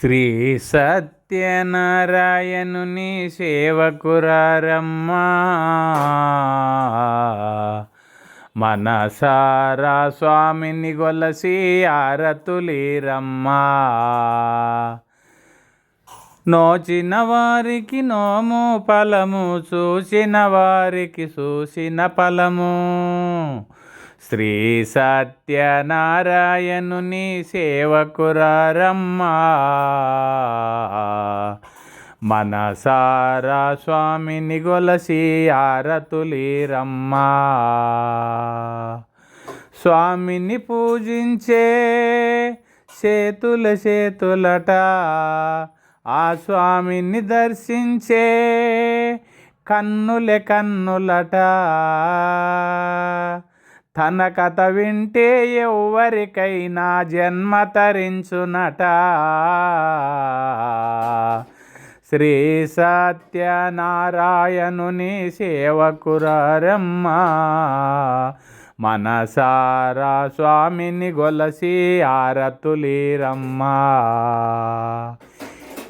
శ్రీ సత్యనారాయణుని సేవకురారమ్మా. మనసారా స్వామిని గొలసి ఆరతులీరమ్మా. నోచిన వారికి నోము ఫలము చూసిన వారికి చూసిన ఫలము. శ్రీ సత్యనారాయణుని సేవకురారమ్మా. మనసారా స్వామిని గొలసి ఆరతులీరమ్మా. స్వామిని పూజించే చేతుల చేతులట ఆ స్వామిని దర్శించే కన్నులే కన్నులట. తన కథ వింటే ఎవరికైనా జన్మ తరించునట. శ్రీ సత్యనారాయణుని సేవకురారమ్మా మనసారా స్వామిని గొలసి ఆరతులీరమ్మా.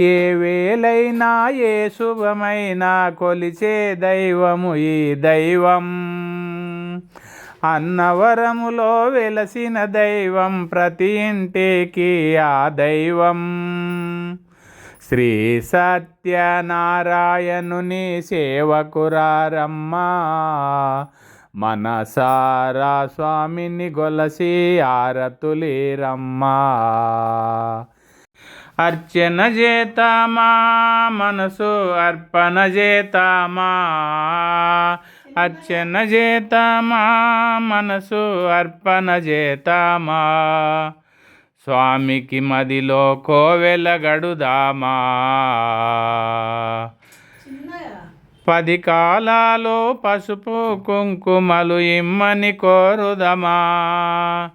ఏ వేలైనా ఏ శుభమైనా కొలిచే దైవము ఈ దైవం. అన్నవరములో వెలసిన దైవం ప్రతి ఇంటికి ఆ దైవం. శ్రీ సత్యనారాయణుని సేవకురారమ్మా మనసారా స్వామిని గొలసి ఆరతులేరమ్మా. అర్చన చేతామా మనసు అర్పణ చేతామా అర్చన చేతామా మనసు అర్పణ చేతామా? స్వామికి మదిలో కోవెల గడుదామా? పది కాలాలు పసుపు కుంకుమలు ఇమ్మని కోరుదమా?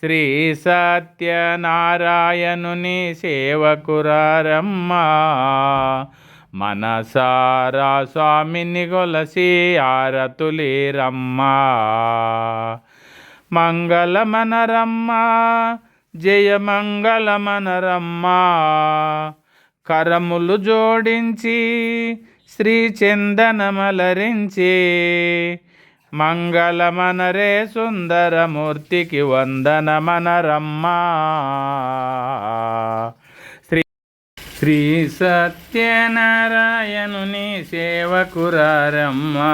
శ్రీ సత్యనారాయణుని సేవకురారమ్మా. మనసారా స్వామిని కొలసి ఆరతులి రమ్మా. మంగళమనరమ్మా జయ మంగళమనరమ్మా కరములు జోడించి శ్రీ చందనమలరించి మంగళమనరే సుందరమూర్తికి వందనమనరమ్మా శ్రీ సత్యనారాయణుని సేవకురారమ్మా.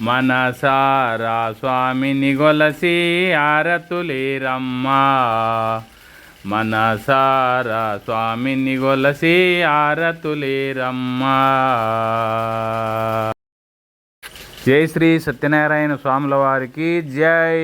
మనసారా స్వామిని గొలసి ఆరతులేరమ్మా. మనసారా స్వామిని గొలసి ఆరతులేరమ్మా. జై శ్రీ సత్యనారాయణ స్వాముల వారికి జై.